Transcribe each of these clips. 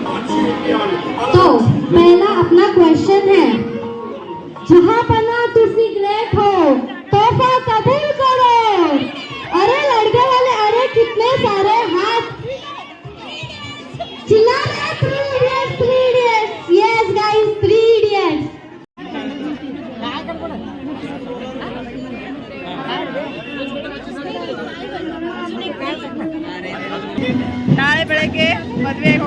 तो पहला अपना क्वेश्चन है जहाँ पना तू सिगरेट हो तोहफा कबूल करो अरे लड़के वाले अरे कितने सारे हाथ चिल्ला रहे three idiots three idiots yes guys three idiots ನಾಳೆ ಬೆಳಗ್ಗೆ ಮದುವೆಗೆ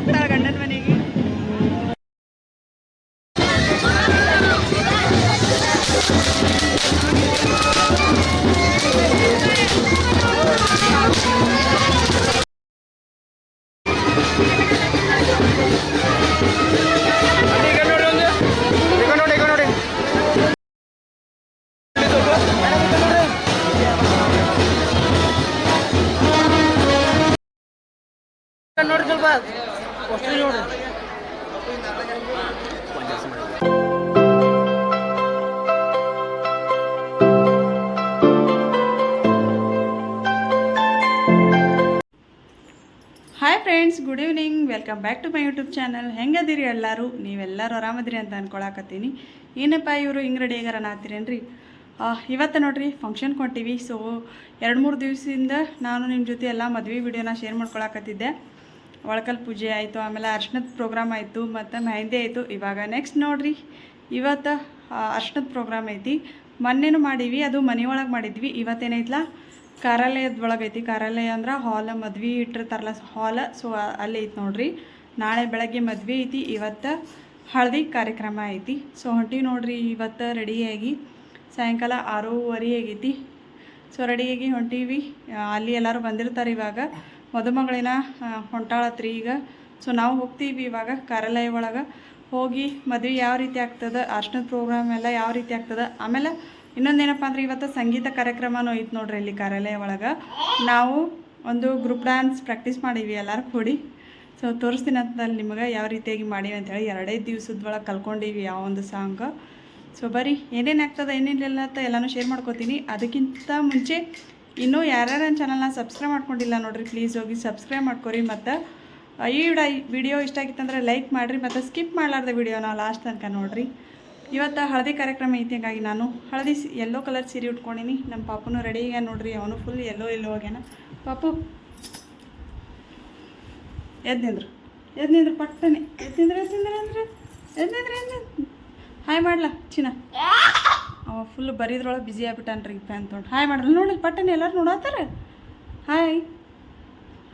ನೋಡಿ ಸ್ವಲ್ಪ. ಅಷ್ಟು ನೋಡಿ. Hi friends good evening welcome back to my YouTube channel ಹೆಂಗದಿರಿ ಎಲ್ಲರೂ? ನೀವೆಲ್ಲರೂ ಆರಾಮದಿರಿ ಅಂತ ಅನ್ಕೊಳಕತ್ತೀನಿ. ಏನಪ್ಪ ಇವರು ಹಿಂಗೆ ರೆಡಿ ಆ, ಇವತ್ತು ನೋಡಿರಿ ಫಂಕ್ಷನ್ ಕೊಟ್ಟಿವಿ. ಸೊ ಎರಡು ಮೂರು ದಿವಸದಿಂದ ನಾನು ನಿಮ್ಮ ಜೊತೆ ಎಲ್ಲ ಮದುವೆ ವಿಡಿಯೋನ ಶೇರ್ ಮಾಡ್ಕೊಳಕತ್ತಿದ್ದೆ. ಒಳಕಲ್ ಪೂಜೆ ಆಯಿತು, ಆಮೇಲೆ ಅರ್ಶನದ ಪ್ರೋಗ್ರಾಮ್ ಆಯಿತು, ಮತ್ತು ಮೆಹಂದಿ ಆಯಿತು. ಇವಾಗ ನೆಕ್ಸ್ಟ್ ನೋಡ್ರಿ. ಇವತ್ತು ಅರ್ಶನದ ಪ್ರೋಗ್ರಾಮ್ ಐತಿ. ಮೊನ್ನೆನೂ ಮಾಡೀವಿ ಅದು ಮನೆ ಒಳಗೆ ಮಾಡಿದ್ವಿ. ಇವತ್ತೇನೈತ್ಲ? ಕಾರ್ಯಾಲಯದ ಐತಿ ಕಾರ್ಯಾಲಯ ಅಂದ್ರೆ ಹಾಲ್ ಮದ್ವೆ ಇಟ್ಟಿರ್ತಾರಲ್ಲ ಹಾಲ್ ಸೊ ಅಲ್ಲಿ ಐತಿ ನೋಡ್ರಿ. ನಾಳೆ ಬೆಳಗ್ಗೆ ಮದ್ವೆ ಐತಿ. ಇವತ್ತು ಹಳದಿ ಕಾರ್ಯಕ್ರಮ ಐತಿ. ಸೊ ಹೊಂಟಿ ನೋಡ್ರಿ, ಇವತ್ತು ರೆಡಿಯಾಗಿ ಸಾಯಂಕಾಲ ಆರೂವರೆ ಆಗೈತಿ. ಸೊ ರೆಡಿಯಾಗಿ ಹೊಂಟೀವಿ. ಅಲ್ಲಿ ಎಲ್ಲರೂ ಬಂದಿರ್ತಾರೆ ಇವಾಗ. ಮದುಮಗಳಿನ ಹೊಂಟಾಳತ್ರಿ ಈಗ. ಸೊ ನಾವು ಹೋಗ್ತೀವಿ ಇವಾಗ ಕಾರ್ಯಾಲಯ ಒಳಗೆ. ಹೋಗಿ ಮದುವೆ ಯಾವ ರೀತಿ ಆಗ್ತದೆ ಅರ್ಶನದ ಪ್ರೋಗ್ರಾಮ್ ಎಲ್ಲ ಯಾವ ರೀತಿ ಆಗ್ತದೆ. ಆಮೇಲೆ ಇನ್ನೊಂದೇನಪ್ಪ ಅಂದ್ರೆ ಇವತ್ತು ಸಂಗೀತ ಕಾರ್ಯಕ್ರಮನೂ ಐತೆ ನೋಡ್ರಿ ಇಲ್ಲಿ ಕಾರ್ಯಾಲಯ ಒಳಗೆ. ನಾವು ಒಂದು ಗ್ರೂಪ್ ಡ್ಯಾನ್ಸ್ ಪ್ರಾಕ್ಟೀಸ್ ಮಾಡೀವಿ ಎಲ್ಲರೂ ಕೂಡಿ. ಸೊ ತೋರಿಸ್ತೀನಿ ಅಂತ ನಿಮಗೆ ಯಾವ ರೀತಿಯಾಗಿ ಮಾಡೀವಿ ಅಂತೇಳಿ ಎರಡೇ ದಿವಸದೊಳಗೆ ಕಲ್ಕೊಂಡಿವಿ ಯಾವ ಒಂದು ಸಾಂಗ್ ಸೊ ಬರೀ ಏನೇನು ಆಗ್ತದೆ ಏನೇನಿಲ್ಲ ಅಂತ ಎಲ್ಲನೂ ಶೇರ್ ಮಾಡ್ಕೋತೀನಿ. ಅದಕ್ಕಿಂತ ಮುಂಚೆ ಇನ್ನೂ ಯಾರ್ಯಾರು ನನ್ನ ಚಾನಲ್ನ ಸಬ್ಸ್ಕ್ರೈಬ್ ಮಾಡ್ಕೊಂಡಿಲ್ಲ ನೋಡಿರಿ ಪ್ಲೀಸ್ ಹೋಗಿ ಸಬ್ಸ್ಕ್ರೈಬ್ ಮಾಡ್ಕೊರಿ ಮತ್ತು ಈ ವಿಡಿಯೋ ಇಷ್ಟ ಆಗಿತ್ತಂದರೆ ಲೈಕ್ ಮಾಡಿರಿ ಮತ್ತು ಸ್ಕಿಪ್ ಮಾಡಲಾರ್ದ ವಿಡಿಯೋನ ಲಾಸ್ಟ್ ತನಕ ನೋಡಿರಿ. ಇವತ್ತು ಹಳದಿ ಕಾರ್ಯಕ್ರಮ ಐತಿ ಹಂಗಾಗಿ ನಾನು ಹಳದಿ ಎಲ್ಲೋ ಕಲರ್ ಸೀರೆ ಉಟ್ಕೊಂಡಿನಿ. ನಮ್ಮ ಪಾಪುನು ರೆಡಿ ಆಗ್ಯಾನ ನೋಡ್ರಿ, ಅವನು ಫುಲ್ ಎಲ್ಲೋ ಎಲ್ಲೋ ಆಗ್ಯಾನ. ಪಾಪು ಎದ್ದು ನಿಂದ್ರು ಎದ್ದು ನಿಂದ್ರು ಪಟ್ಟನೆ ಎದ್ದು ನಿಂದ್ರೆ ಎದ್ದು ನಿಂದ್ರೆ ಅಂದ್ರೆ ಎದ್ದು ನಿಂದ್ರು ಹಾಯ್ ಮಾಡ್ಲಾ, ಚಿನ್ನ? ಅವ ಫುಲ್ ಬರೀದ್ರೊಳಗೆ ಬ್ಯುಸಿ ಆಗ್ಬಿಟ್ಟಾನ್ರಿ ಪ್ಯಾನ್ ತೊಗೊಂಡು ಹಾಯ್ ಮಾಡ್ರಿ ನೋಡಿ ಪಟ್ಟಣ ಎಲ್ಲರೂ ನೋಡತ್ತಾರ ಹಾಯ್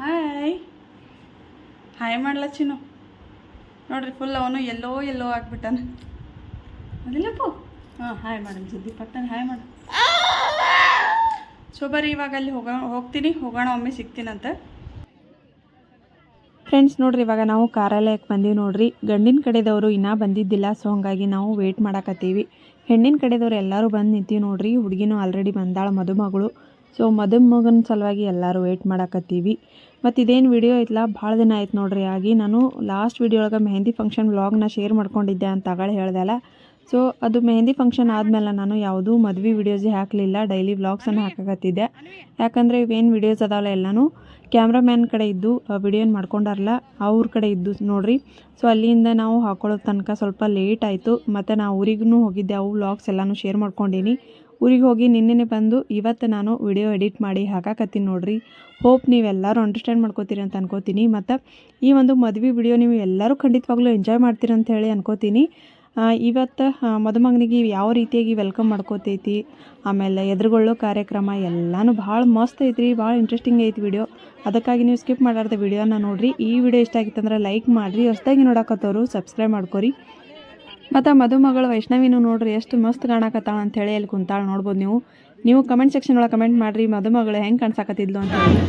ಹಾಯ್ ಹಾಯ್ ಮಾಡ್ಲಾ ಚಿನ್ನು ನೋಡ್ರಿ ಫುಲ್ ಅವನು ಎಲ್ಲೋ ಎಲ್ಲೋ ಆಗ್ಬಿಟ್ಟಾನ. ಅದಿಲ್ಲಪ್ಪು? ಹಾಂ ಹಾಯ್ ಮಾಡಮ್ ಸುದ್ದಿ ಪಟ್ಟಣ ಹಾಯ್ ಮಾಡ ಸೊ ಬರಿ ಇವಾಗ ಅಲ್ಲಿ ಹೋಗ, ಹೋಗ್ತೀನಿ, ಹೋಗೋಣ, ಒಮ್ಮೆ ಸಿಗ್ತೀನಂತ. ಫ್ರೆಂಡ್ಸ್ ನೋಡ್ರಿ ಇವಾಗ ನಾವು ಕಾರ್ಯಾಲಯಕ್ಕೆ ಬಂದೀವಿ ನೋಡ್ರಿ. ಗಂಡಿನ ಕಡೆದವರು ಇನ್ನೂ ಬಂದಿದ್ದಿಲ್ಲ ಸೊ ಹಂಗಾಗಿ ನಾವು ವೇಟ್ ಮಾಡಾಕತ್ತೀವಿ. ಹೆಣ್ಣಿನ ಕಡೆದವ್ರು ಎಲ್ಲರೂ ಬಂದು ನಿಂತೀವಿ ನೋಡ್ರಿ, ಹುಡುಗಿನೂ ಆಲ್ರೆಡಿ ಬಂದಾಳ ಮದುಮಗಳು ಸೊ ಮದುಮಗನ ಸಲುವಾಗಿ ಎಲ್ಲರೂ ವೇಟ್ ಮಾಡಾಕತ್ತೀವಿ. ಮತ್ತು ಇದೇನು ವಿಡಿಯೋ ಐತಲ್ಲ ಭಾಳ ದಿನ ಆಯ್ತು ನೋಡ್ರಿ. ಆಗಿ ನಾನು ಲಾಸ್ಟ್ ವಿಡಿಯೋ ಒಳಗೆ ಮೆಹಂದಿ ಫಂಕ್ಷನ್ ವ್ಲಾಗ್ನ ಶೇರ್ ಮಾಡ್ಕೊಂಡಿದ್ದೆ ಅಂತ ತಗೊಳ್ಳಿ ಹೇಳ್ದಲ್ಲ. ಸೊ ಅದು ಮೆಹಂದಿ ಫಂಕ್ಷನ್ ಆದಮೇಲೆ ನಾನು ಯಾವುದೂ ಮದುವೆ ವಿಡಿಯೋಸ್ ಹಾಕಲಿಲ್ಲ. ಡೈಲಿ ವ್ಲಾಗ್ಸನ್ನು ಹಾಕಕತ್ತಿದ್ದೆ. ಯಾಕಂದರೆ ಇವೇನು ವಿಡಿಯೋಸ್ ಅದಾವಲ್ಲ ಎಲ್ಲನೂ ಕ್ಯಾಮ್ರಾಮ್ಯಾನ್ ಕಡೆ ಇದ್ದು ವಿಡಿಯೋನ ಮಾಡ್ಕೊಂಡಾರಲ್ಲ, ಅವ್ರ ಕಡೆ ಇದ್ದು ನೋಡ್ರಿ. ಸೊ ಅಲ್ಲಿಂದ ನಾವು ಹಾಕೊಳ್ಳೋ ತನಕ ಸ್ವಲ್ಪ ಲೇಟ್ ಆಯಿತು. ಮತ್ತು ನಾವು ಊರಿಗೂ ಹೋಗಿದ್ದೆ. ಅವು ವ್ಲಾಗ್ಸ್ ಎಲ್ಲನೂ ಶೇರ್ ಮಾಡ್ಕೊಂಡೀನಿ. ಊರಿಗೆ ಹೋಗಿ ನಿನ್ನೆನೆ ಬಂದು ಇವತ್ತು ನಾನು ವಿಡಿಯೋ ಎಡಿಟ್ ಮಾಡಿ ಹಾಕಾಕತ್ತೀನಿ ನೋಡ್ರಿ. ಹೋಪ್ ನೀವೆಲ್ಲರೂ ಅಂಡರ್ಸ್ಟ್ಯಾಂಡ್ ಮಾಡ್ಕೋತೀರಿ ಅಂತ ಅನ್ಕೋತೀನಿ. ಮತ್ತು ಈ ಒಂದು ಮದುವೆ ವಿಡಿಯೋ ನೀವು ಎಲ್ಲರೂ ಖಂಡಿತವಾಗ್ಲೂ ಎಂಜಾಯ್ ಮಾಡ್ತೀರಂತ ಹೇಳಿ ಅನ್ಕೋತೀನಿ. ಇವತ್ತು ಮದುಮಗನಿಗೆ ಯಾವ ರೀತಿಯಾಗಿ ವೆಲ್ಕಮ್ ಮಾಡ್ಕೋತೈತಿ, ಆಮೇಲೆ ಎದುರುಗೊಳ್ಳೋ ಕಾರ್ಯಕ್ರಮ ಎಲ್ಲನೂ ಭಾಳ ಮಸ್ತ್ ಐತ್ರಿ, ಭಾಳ ಇಂಟ್ರೆಸ್ಟಿಂಗ್ ಐತಿ ವಿಡಿಯೋ ಅದಕ್ಕಾಗಿ ನೀವು ಸ್ಕಿಪ್ ಮಾಡಾರ್ದ ವಿಡಿಯೋನ ನೋಡಿರಿ. ಈ ವಿಡಿಯೋ ಇಷ್ಟ ಆಗಿತ್ತಂದ್ರೆ ಲೈಕ್ ಮಾಡಿರಿ, ಹೊಸ್ದಾಗಿ ನೋಡಾಕತ್ತವರು ಸಬ್ಸ್ಕ್ರೈಬ್ ಮಾಡ್ಕೊರಿ. ಮತ್ತು ಮದುಮಗಳು ವೈಷ್ಣವಿನೂ ನೋಡ್ರಿ, ಎಷ್ಟು ಮಸ್ತ್ ಕಾಣಕತ್ತಾಳ ಅಂತ ಹೇಳಿ ಅಲ್ಲಿ ಕುಂತಾಳ ನೋಡ್ಬೋದು ನೀವು. ನೀವು ಕಮೆಂಟ್ ಸೆಕ್ಷನ್ ಒಳಗೆ ಕಮೆಂಟ್ ಮಾಡಿರಿ ಮದುಮಗಳು ಹೆಂಗೆ ಕಾಣಿಸಾಕತ್ತಿದ್ಲು ಅಂತ ಹೇಳಿ.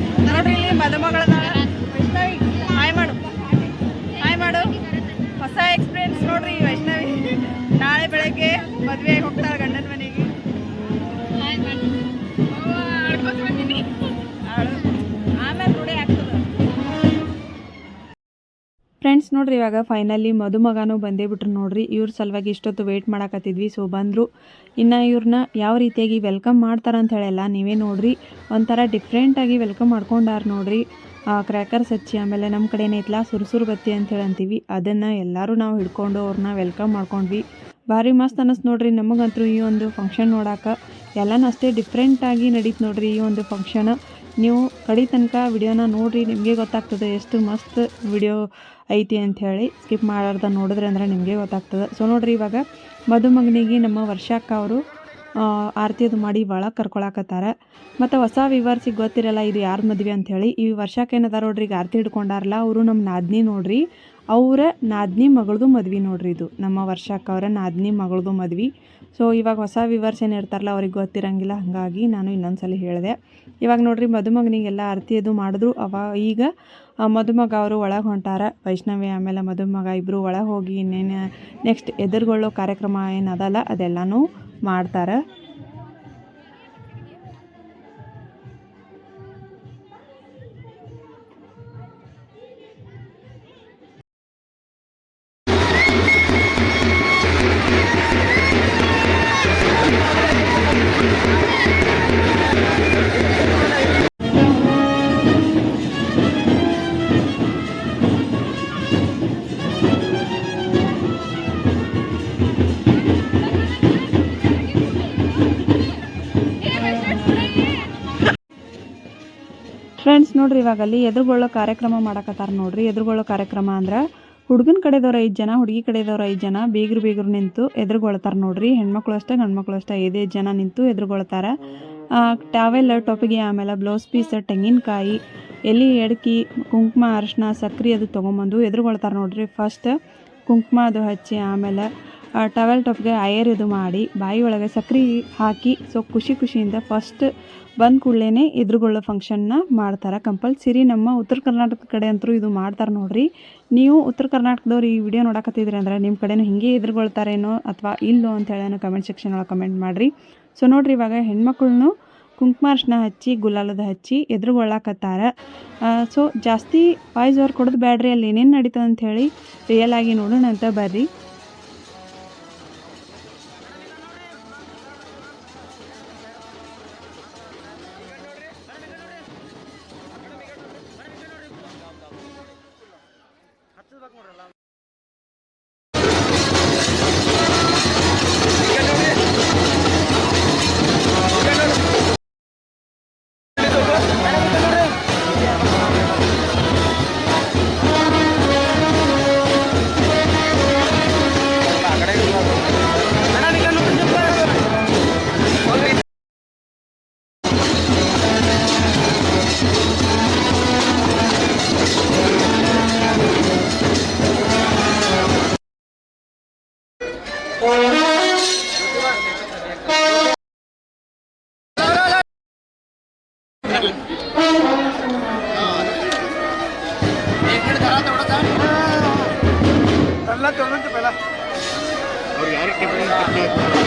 ಮದುವೆ ಹೋಗ್ತಾಳೆ ಗಂಡನ ಮನೆಗೆ. ಆಮೇಲೆ ರೂಢಿ ಆಗ್ತದೆ. ಫ್ರೆಂಡ್ಸ್ ನೋಡ್ರಿ ಇವಾಗ ಫೈನಲಿ ಮದುಮಗನೂ ಬಂದೇ ಬಿಟ್ರು ನೋಡ್ರಿ. ಇವ್ರ ಸಲುವಾಗಿ ಇಷ್ಟೊತ್ತು ವೆಯ್ಟ್ ಮಾಡಕತ್ತಿದ್ವಿ ಸೊ ಬಂದರು. ಇನ್ನು ಇವ್ರನ್ನ ಯಾವ ರೀತಿಯಾಗಿ ವೆಲ್ಕಮ್ ಮಾಡ್ತಾರ ಅಂತ ಹೇಳಲ್ಲ ನೀವೇ ನೋಡ್ರಿ. ಒಂಥರ ಡಿಫ್ರೆಂಟಾಗಿ ವೆಲ್ಕಮ್ ಮಾಡ್ಕೊಂಡಾರ ನೋಡ್ರಿ. ಕ್ರ್ಯಾಕರ್ಸ್ ಹಚ್ಚಿ ಆಮೇಲೆ ನಮ್ಮ ಕಡೆ ಏನೈತಲ್ಲ ಸುರುಸುರು ಬತ್ತಿ ಅಂತ ಅಂತೀವಿ ಅದನ್ನು ಎಲ್ಲರೂ ನಾವು ಹಿಡ್ಕೊಂಡು ಅವ್ರನ್ನ ವೆಲ್ಕಮ್ ಮಾಡ್ಕೊಂಡ್ವಿ. ಭಾರಿ ಮಸ್ತ್ ಅನ್ನಿಸ್ತು ನೋಡ್ರಿ. ನಮಗಂತೂ ಈ ಒಂದು ಫಂಕ್ಷನ್ ನೋಡಕ್ಕೆ ಎಲ್ಲನೂ ಅಷ್ಟೇ ಡಿಫ್ರೆಂಟಾಗಿ ನಡೀತು ನೋಡ್ರಿ ಈ ಒಂದು ಫಂಕ್ಷನ್ ನೀವು ಕಡಿ ತನಕ ವಿಡಿಯೋನ ನೋಡ್ರಿ, ನಿಮಗೆ ಗೊತ್ತಾಗ್ತದೆ ಎಷ್ಟು ಮಸ್ತ್ ವಿಡಿಯೋ ಐತಿ ಅಂಥೇಳಿ ಸ್ಕಿಪ್ ಮಾಡಾರ್ದ ನೋಡಿದ್ರೆ ಅಂದ್ರೆ ನಿಮಗೆ ಗೊತ್ತಾಗ್ತದೆ. ಸೊ ನೋಡ್ರಿ ಇವಾಗ ಮದುಮಗನಿಗೆ ನಮ್ಮ ವರ್ಷಕ್ಕ ಅವರು ಆರತಿ ಅದು ಮಾಡಿ ಭಾಳ ಕರ್ಕೊಳಕತ್ತಾರ. ಮತ್ತು ಹೊಸ ವಿವರ್ಸಿಗೆ ಗೊತ್ತಿರಲ್ಲ ಇದು ಯಾರ ಮದುವೆ ಅಂಥೇಳಿ ಈ ವರ್ಷಕ್ಕೆ ಏನದಾರ ನೋಡ್ರಿ, ಈಗ ಆರತಿ ಹಿಡ್ಕೊಂಡಾರಲ್ಲ ಅವರು ನಮ್ಮ ನಾದಿನಿ ನೋಡ್ರಿ. ಅವರ ನಾದ್ನಿ ಮಗಳದು ಮದ್ವೆ ನೋಡ್ರಿ ಇದು. ನಮ್ಮ ವರ್ಷಕ್ಕೆ ಅವರ ನಾದ್ನಿ ಮಗಳದು ಮದ್ವೆ. ಸೊ ಇವಾಗ ಹೊಸ ವಿವರ್ಸ್ ಏನು ಇರ್ತಾರಲ್ಲ, ಅವ್ರಿಗೆ ಗೊತ್ತಿರಂಗಿಲ್ಲ, ಹಾಗಾಗಿ ನಾನು ಇನ್ನೊಂದ್ಸಲ ಹೇಳಿದೆ. ಇವಾಗ ನೋಡ್ರಿ, ಮದುಮಗನಿಗೆಲ್ಲ ಆರತಿ ಅದು ಮಾಡಿದ್ರು. ಅವ ಈಗ ಮದುಮಗ ಅವರು ಒಳಗೆ ಹೊಂಟಾರ. ವೈಷ್ಣವಿ, ಆಮೇಲೆ ಮದುಮಗ ಇಬ್ಬರು ಒಳಗೆ ಹೋಗಿ ಇನ್ನೇನು ನೆಕ್ಸ್ಟ್ ಎದುರುಗೊಳ್ಳೋ ಕಾರ್ಯಕ್ರಮ ಏನದಲ್ಲ ಅದೆಲ್ಲನೂ ಮಾಡ್ತಾರೆ. ಫ್ರೆಂಡ್ಸ್ ನೋಡ್ರಿ ಇವಾಗ ಅಲ್ಲಿ ಎದುರುಗೊಳ್ಳೋ ಕಾರ್ಯಕ್ರಮ ಮಾಡಕತ್ತಾರ ನೋಡ್ರಿ. ಎದುರುಗೊಳ್ಳೋ ಕಾರ್ಯಕ್ರಮ ಅಂದ್ರೆ ಹುಡುಗನ ಕಡೆದವ್ರು ಐದು ಜನ, ಹುಡುಗಿ ಕಡೆದವ್ರು ಐದು ಜನ ಬೀಗರು ಬೀಗರು ನಿಂತು ಎದುರುಗೊಳ್ತಾರ ನೋಡ್ರಿ. ಹೆಣ್ಮಕ್ಳು ಅಷ್ಟೇ, ಗಂಡ್ಮಕ್ಳು ಅಷ್ಟೇ ಐದೈದು ಜನ ನಿಂತು ಎದುರುಗೊಳ್ತಾರ. ಟಾವೆಲ್ ಟೊಪಿಗೆ, ಆಮೇಲೆ ಬ್ಲೌಸ್ ಪೀಸ್ ತೆಂಗಿನಕಾಯಿ ಎಲ್ಲಿ ಎಡಕಿ ಕುಂಕುಮ ಅರಿಶಿನ ಸಕ್ರೆ ಅದು ತೊಗೊಂಬಂದು ಎದುರುಗೊಳ್ತಾರ ನೋಡ್ರಿ. ಫಸ್ಟ್ ಕುಂಕುಮ ಅದು ಹಚ್ಚಿ, ಆಮೇಲೆ ಟವೆಲ್ ಟೊಪ್ಗೆ ಐಯರ್ ಇದು ಮಾಡಿ ಬಾಯಿ ಒಳಗೆ ಸಕ್ರೆ ಹಾಕಿ ಸೊ ಖುಷಿ ಖುಷಿಯಿಂದ ಫಸ್ಟ್ ಬಂದ ಕೂಡಲೇ ಎದುರುಗೊಳ್ಳೋ ಫಂಕ್ಷನ್ನ ಮಾಡ್ತಾರೆ. ಕಂಪಲ್ಸರಿ ನಮ್ಮ ಉತ್ತರ ಕರ್ನಾಟಕದ ಕಡೆ ಅಂತರೂ ಇದು ಮಾಡ್ತಾರೆ ನೋಡ್ರಿ. ನೀವು ಉತ್ತರ ಕರ್ನಾಟಕದವ್ರು ಈ ವಿಡಿಯೋ ನೋಡಕತ್ತಿದ್ರಿ ಅಂದ್ರೆ ನಿಮ್ಮ ಕಡೆನೂ ಹಿಂಗೆ ಎದುರುಗೊಳ್ತಾರೇನೋ ಅಥವಾ ಇಲ್ಲೋ ಅಂತ ಹೇಳಿ ಕಮೆಂಟ್ ಸೆಕ್ಷನ್ ಒಳಗೆ ಕಮೆಂಟ್ ಮಾಡಿರಿ. ಸೊ ನೋಡ್ರಿ ಇವಾಗ ಹೆಣ್ಮಕ್ಳನ್ನು ಕುಂಕುಮ ಹಚ್ಚಿ, ಗುಲಾಲದ ಹಚ್ಚಿ ಎದುರುಗೊಳ್ಳಕತ್ತಾರ. ಸೊ ಜಾಸ್ತಿ ವಾಯ್ಸ್ ಅವ್ರು ಕೊಡೋದು ಬ್ಯಾಡ್ರಿ, ಅಲ್ಲಿ ಏನೇನು ನಡೀತದೆ ಅಂತ ಹೇಳಿ ರಿಯಲ್ ಆಗಿ ನೋಡೋಣ ಅಂತ ಬರ್ರಿ. va como reloj. every minute.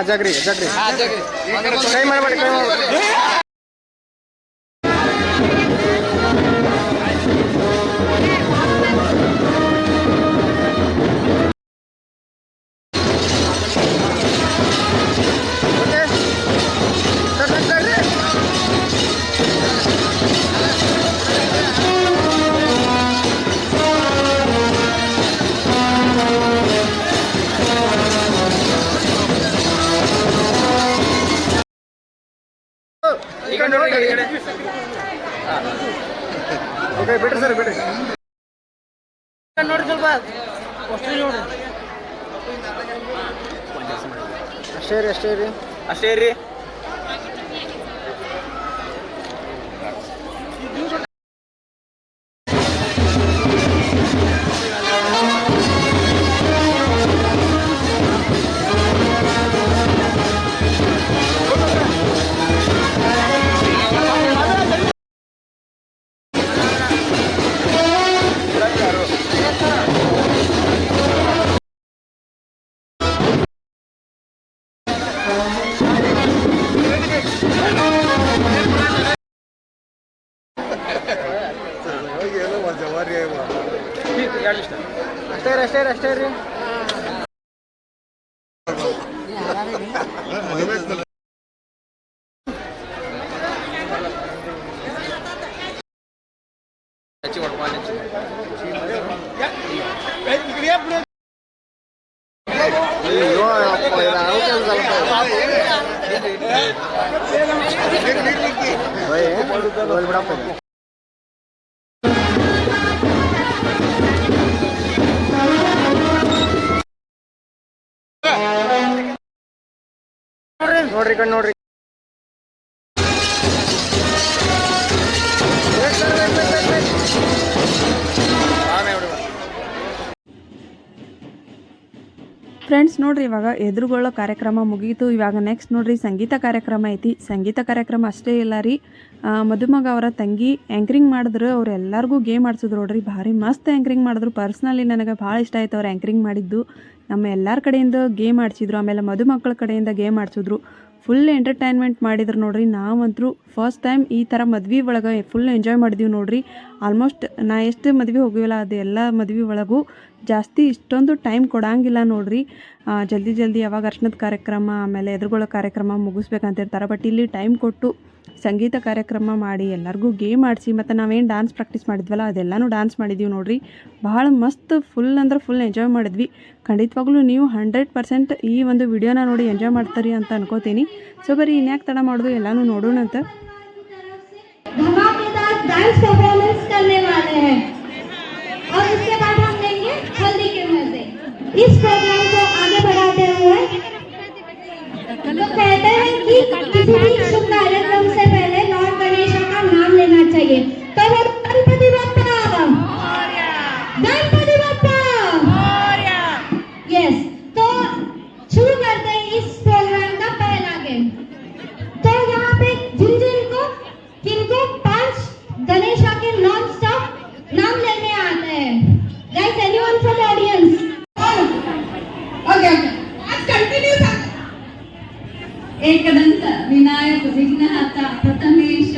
ಹಾ ಜಗ್ರಿ ಜಗ್ರಿ ಹಾ ಜಗ್ರಿ ಕೈ ಮಾಡ್ಬೇಡಿ ಕೈ ಮಾಡ್ಬೇಡಿ ನೋಡ್ರಿ ಸ್ವಲ್ಪ ಅಷ್ಟೇ ನೋಡ್ರಿ ಅಷ್ಟೇ ರೀ ಅಷ್ಟೇ ರೀ. ಅಷ್ಟೇ ರೀ. ಅಷ್ಟೇ ರೀ ಅಷ್ಟೇ ರೀ ಅಷ್ಟೇ ರೀ ನೋಡ್ರಿ ಕಣ್, ನೋಡ್ರಿ. ಫ್ರೆಂಡ್ಸ್ ನೋಡ್ರಿ ಇವಾಗ ಎದುರುಗೊಳ್ಳೋ ಕಾರ್ಯಕ್ರಮ ಮುಗೀತು. ಇವಾಗ ನೆಕ್ಸ್ಟ್ ನೋಡ್ರಿ, ಸಂಗೀತ ಕಾರ್ಯಕ್ರಮ ಐತಿ. ಸಂಗೀತ ಕಾರ್ಯಕ್ರಮ ಅಷ್ಟೇ ಇಲ್ಲ ರೀ. ಮದುಮಗ ಅವರ ತಂಗಿ ಆ್ಯಂಕ್ರಿಂಗ್ ಮಾಡಿದ್ರು. ಅವ್ರು ಎಲ್ಲರಿಗೂ ಗೇಮ್ ಆಡ್ಸಿದ್ರು ನೋಡ್ರಿ. ಭಾರಿ ಮಸ್ತ್ ಆ್ಯಂಕ್ರಿಂಗ್ ಮಾಡಿದ್ರು. ಪರ್ಸ್ನಲಿ ನನಗೆ ಭಾಳ ಇಷ್ಟ ಆಯ್ತು ಅವ್ರು ಆ್ಯಂಕ್ರಿಂಗ್ ಮಾಡಿದ್ದು. ನಮ್ಮ ಎಲ್ಲರ ಕಡೆಯಿಂದ ಗೇಮ್ ಆಡಿಸಿದ್ರು, ಆಮೇಲೆ ಮದುಮಕ್ಕಳ ಕಡೆಯಿಂದ ಗೇಮ್ ಆಡಿಸಿದ್ರು. ಫುಲ್ ಎಂಟರ್ಟೈನ್ಮೆಂಟ್ ಮಾಡಿದ್ರು ನೋಡ್ರಿ. ನಾವಂತರೂ ಫಸ್ಟ್ ಟೈಮ್ ಈ ಥರ ಮದ್ವೆ ಒಳಗೆ ಫುಲ್ ಎಂಜಾಯ್ ಮಾಡಿದ್ವಿ ನೋಡ್ರಿ. ಆಲ್ಮೋಸ್ಟ್ ನಾ ಎಷ್ಟು ಮದ್ವೆ ಹೋಗಿವಲ್ಲ ಅದು ಎಲ್ಲ ಮದ್ವೆ ಒಳಗೂ ಜಾಸ್ತಿ ಇಷ್ಟೊಂದು ಟೈಮ್ ಕೊಡಂಗಿಲ್ಲ ನೋಡ್ರಿ. ಜಲ್ದಿ ಜಲ್ದಿ ಯಾವಾಗ ಅರ್ಶನದ ಕಾರ್ಯಕ್ರಮ, ಆಮೇಲೆ ಎದುರುಗಳ ಕಾರ್ಯಕ್ರಮ ಮುಗಿಸ್ಬೇಕಂತಿರ್ತಾರೆ. ಬಟ್ ಇಲ್ಲಿ ಟೈಮ್ ಕೊಟ್ಟು ಸಂಗೀತ ಕಾರ್ಯಕ್ರಮ ಮಾಡಿ ಎಲ್ಲರಿಗೂ ಗೇಮ್ ಆಡಿಸಿ ಮತ್ತು ನಾವೇನು ಡಾನ್ಸ್ ಪ್ರಾಕ್ಟೀಸ್ ಮಾಡಿದ್ವಲ್ಲ ಅದೆಲ್ಲನೂ ಡಾನ್ಸ್ ಮಾಡಿದ್ದೀವಿ ನೋಡ್ರಿ ಭಾಳ ಮಸ್ತ್ ಫುಲ್ ಅಂದ್ರೆ ಫುಲ್ ಎಂಜಾಯ್ ಮಾಡಿದ್ವಿ ಖಂಡಿತವಾಗ್ಲೂ ನೀವು ಹಂಡ್ರೆಡ್ ಪರ್ಸೆಂಟ್ ಈ ಒಂದು ವಿಡಿಯೋನ ನೋಡಿ ಎಂಜಾಯ್ ಮಾಡ್ತೀರಿ ಅಂತ ಅನ್ಕೋತೀನಿ ಸೊ ಬರೀ ಇನ್ಯಾಕೆ ತಡ ಮಾಡೋದು ಎಲ್ಲನೂ ನೋಡೋಣ ಅಂತ धमाकेदार डांस परफॉर्मेंस करने वाले हैं और उसके बाद हम लेंगे हल्दी के मजे इस प्रोग्राम को आगे बढ़ाते हुए तो कहते हैं कि किसी भी शुभ कार्यक्रम लेना चाहिए। तो गणपति बप्पा। गणपति बप्पा। यस तो शुरू करते हैं इस प्रोग्राम का पहला गेम तो यहाँ पे जिन जिन को किनको पाँच गणेशा के नॉन स्टॉप नाम लेने आते हैं। Guys anyone from audience okay आज कंटिन्यू एकदंत विनायक विघ्नहर्ता प्रथमेश।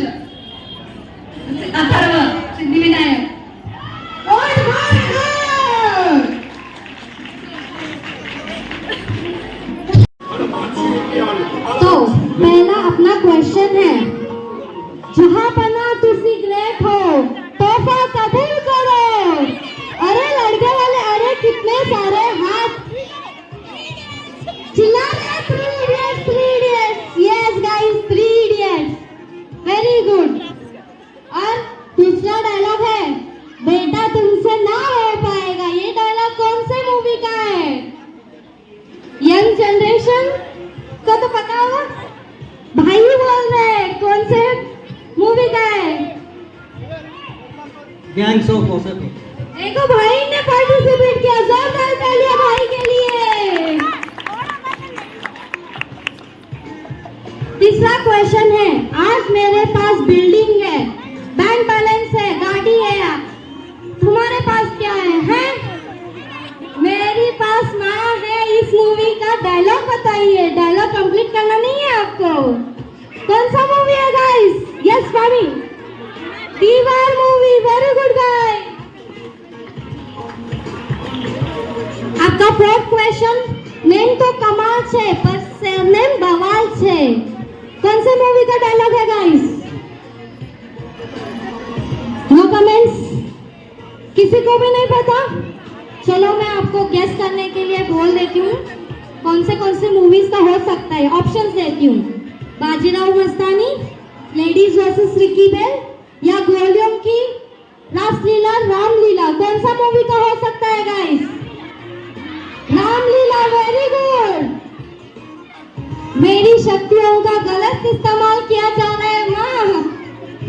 验收公司。मूवी का डायलॉग है गाइस नो कमेंट्स किसी को भी नहीं पता? चलो, मैं आपको गेस करने के लिए बोल देती हूँ। कौन से कौन से मूवीज़ का हो सकता है? ऑप्शंस देती हूँ। Bajirao Mastani ladies versus Ricky Bahl या गोलियों की रासलीला, रामलीला। कौन सा मूवी का हो सकता है गाइस रामलीला वेरी गुड मेरी शक्तियों का गलत इस्तेमाल किया जा रहा है माँ।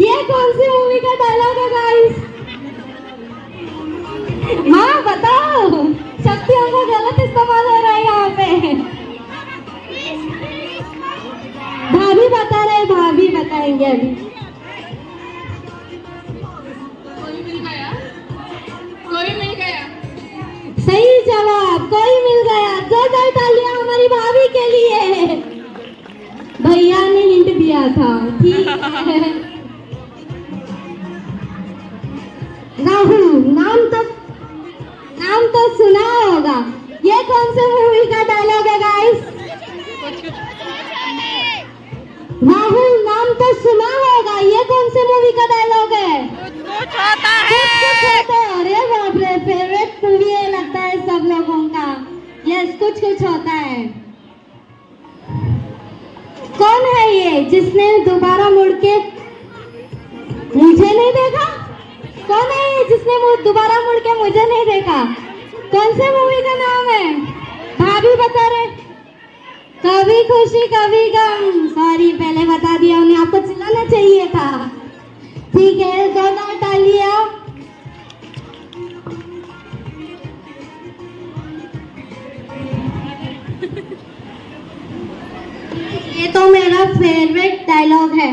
ये कौन सी मूवी का डायलॉग है गाइस हाँ बताओ। शक्तियों का गलत इस्तेमाल हो रहा है यहाँ पे। भाभी बता रहे भाभी बताएँगे अभी। कोई मिल गया? कोई मिल गया? सही जवाब कोई मिल गया। जोरदार तालियाँ हमारी भाभी के लिए। दिया था ठीक है राहुल नाम तो नाम तो सुना होगा ये कौन से मूवी का डायलॉग है गाइस राहुल नाम तो सुना होगा ये कौन से मूवी का डायलॉग है कुछ होता है अरे बाप रे फेवरेट मूवी है लगता है सब लोगों का यस कुछ कुछ होता है कौन है ये जिसने दोबारा मुड़ के मुझे नहीं देखा? कौन है ये जिसने दोबारा मुड़ के मुझे नहीं देखा? कौन से मूवी का नाम है? भाभी बता रहे। कभी खुशी, कभी गम। सॉरी पहले बता दिया, उन्हें आपको चिल्लाना चाहिए था। ठीक है जोरदार तालियाँ तो मेरा फेवरेट डायलॉग है।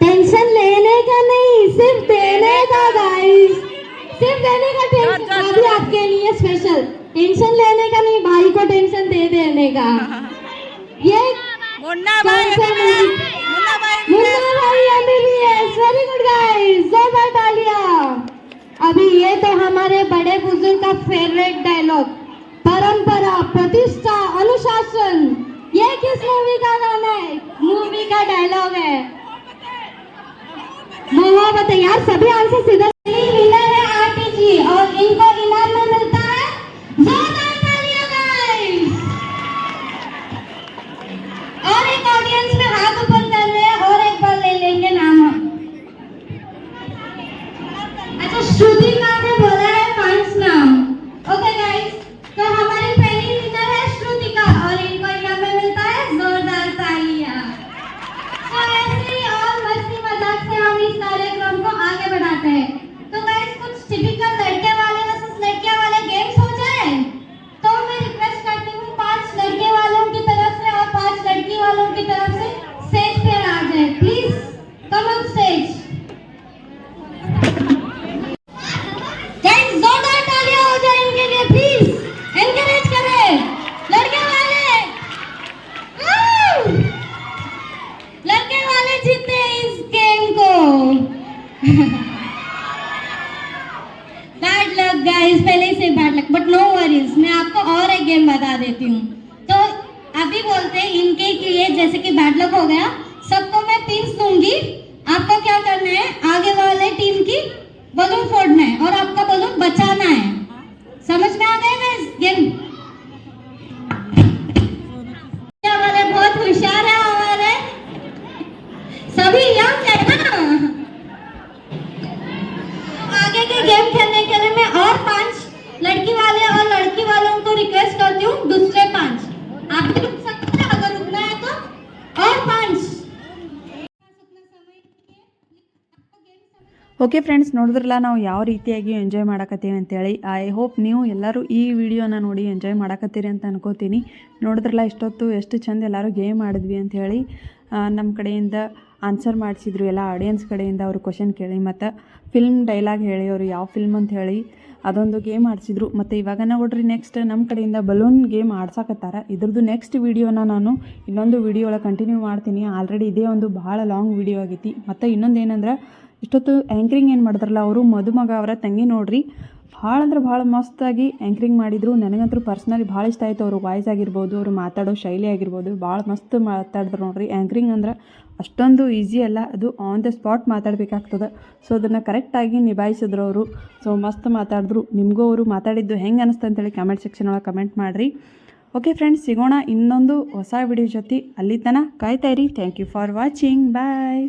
टेंशन लेने का नहीं सिर्फ़ देने का गाइस सिर्फ़ देने का टेंशन अभी आपके लिए स्पेशल टेंशन लेने का नहीं भाई को टेंशन दे देने का। ये मुन्ना भाई मुन्ना भाई एमबीबीएस वेरी गुड गाइस जोरदार तालियाँ अभी ये तो हमारे बड़े बुज़ुर्ग का फेवरेट डायलॉग परंपरा प्रतिष्ठा अनुशासन। ये किस मूवी का है मूवी का डायलॉग है। मोहब्बत यार, सभी आंसर सीधा हाथ ऊपर कर रहे हैं और एक बार ले लेंगे नाम। अच्छा श्रुतिका ने लड़की वाले और लड़की वालों को रिक्वेस्ट करती हूँ दूसरे पांच आप भी रुक सकते हैं अगर रुकना है तो और पांच ಓಕೆ ಫ್ರೆಂಡ್ಸ್ ನೋಡಿದ್ರಲ್ಲ ನಾವು ಯಾವ ರೀತಿಯಾಗಿ ಎಂಜಾಯ್ ಮಾಡಕತ್ತೀವಿ ಅಂತೇಳಿ ಐ ಹೋಪ್ ನೀವು ಎಲ್ಲರೂ ಈ ವಿಡಿಯೋನ ನೋಡಿ ಎಂಜಾಯ್ ಮಾಡಕತ್ತೀರಿ ಅಂತ ಅನ್ಕೋತೀನಿ ನೋಡಿದ್ರಲ್ಲ ಇಷ್ಟೊತ್ತು ಎಷ್ಟು ಚಂದ ಎಲ್ಲರೂ ಗೇಮ್ ಆಡಿದ್ವಿ ಅಂಥೇಳಿ ನಮ್ಮ ಕಡೆಯಿಂದ ಆನ್ಸರ್ ಮಾಡಿಸಿದ್ರು ಎಲ್ಲ ಆಡಿಯನ್ಸ್ ಕಡೆಯಿಂದ ಅವರು ಕ್ವಶನ್ ಕೇಳಿ ಮತ್ತು ಫಿಲ್ಮ್ ಡೈಲಾಗ್ ಹೇಳಿ ಅವರು ಯಾವ ಫಿಲ್ಮ್ ಅಂತ ಹೇಳಿ ಅದೊಂದು ಗೇಮ್ ಆಡಿಸಿದ್ರು. ಮತ್ತು ಇವಾಗ ನೋಡ್ರಿ ನೆಕ್ಸ್ಟ್ ನಮ್ಮ ಕಡೆಯಿಂದ ಬಲೂನ್ ಗೇಮ್ ಆಡ್ಸಕತ್ತಾರ. ಇದ್ರದ್ದು ನೆಕ್ಸ್ಟ್ ವಿಡಿಯೋನ ನಾನು ಇನ್ನೊಂದು ವಿಡಿಯೋ ಒಳಗೆ ಕಂಟಿನ್ಯೂ ಮಾಡ್ತೀನಿ. ಆಲ್ರೆಡಿ ಇದೇ ಒಂದು ಭಾಳ ಲಾಂಗ್ ವಿಡಿಯೋ ಆಗೈತಿ. ಮತ್ತು ಇನ್ನೊಂದು ಏನಂದ್ರೆ, ಇಷ್ಟೊತ್ತು ಆ್ಯಂಕ್ರಿಂಗ್ ಏನು ಮಾಡಿದ್ರಲ್ಲ ಅವರು ಮಧುಮಗ ಅವರ ತಂಗಿ ನೋಡ್ರಿ, ಭಾಳ ಅಂದ್ರೆ ಭಾಳ ಮಸ್ತಾಗಿ ಆ್ಯಂಕ್ರಿಂಗ್ ಮಾಡಿದರು. ನನಗಂತೂ ಪರ್ಸ್ನಲಿ ಭಾಳ ಇಷ್ಟ ಆಯಿತು. ಅವ್ರ ವಾಯ್ಸ್ ಆಗಿರ್ಬೋದು, ಅವರು ಮಾತಾಡೋ ಶೈಲಿ ಆಗಿರ್ಬೋದು, ಭಾಳ ಮಸ್ತ್ ಮಾತಾಡಿದ್ರು ನೋಡ್ರಿ. ಆ್ಯಂಕ್ರಿಂಗ್ ಅಂದ್ರೆ ಅಷ್ಟೊಂದು ಈಸಿ ಅಲ್ಲ. ಅದು ಆನ್ ದ ಸ್ಪಾಟ್ ಮಾತಾಡಬೇಕಾಗ್ತದೆ. ಸೊ ಅದನ್ನು ಕರೆಕ್ಟಾಗಿ ನಿಭಾಯಿಸಿದ್ರು ಅವರು. ಸೊ ಮಸ್ತ್ ಮಾತಾಡಿದ್ರು. ನಿಮಗೂ ಅವರು ಮಾತಾಡಿದ್ದು ಹೆಂಗೆ ಅನಿಸ್ತು ಅಂತೇಳಿ ಕಮೆಂಟ್ ಸೆಕ್ಷನ್ ಒಳಗೆ ಕಮೆಂಟ್ ಮಾಡಿರಿ. ಓಕೆ ಫ್ರೆಂಡ್ಸ್ ಸಿಗೋಣ ಇನ್ನೊಂದು ಹೊಸ ವಿಡಿಯೋ ಜೊತೆ. ಅಲ್ಲಿ ತನಕ ಕಾಯ್ತಾಯಿರಿ thank you for watching bye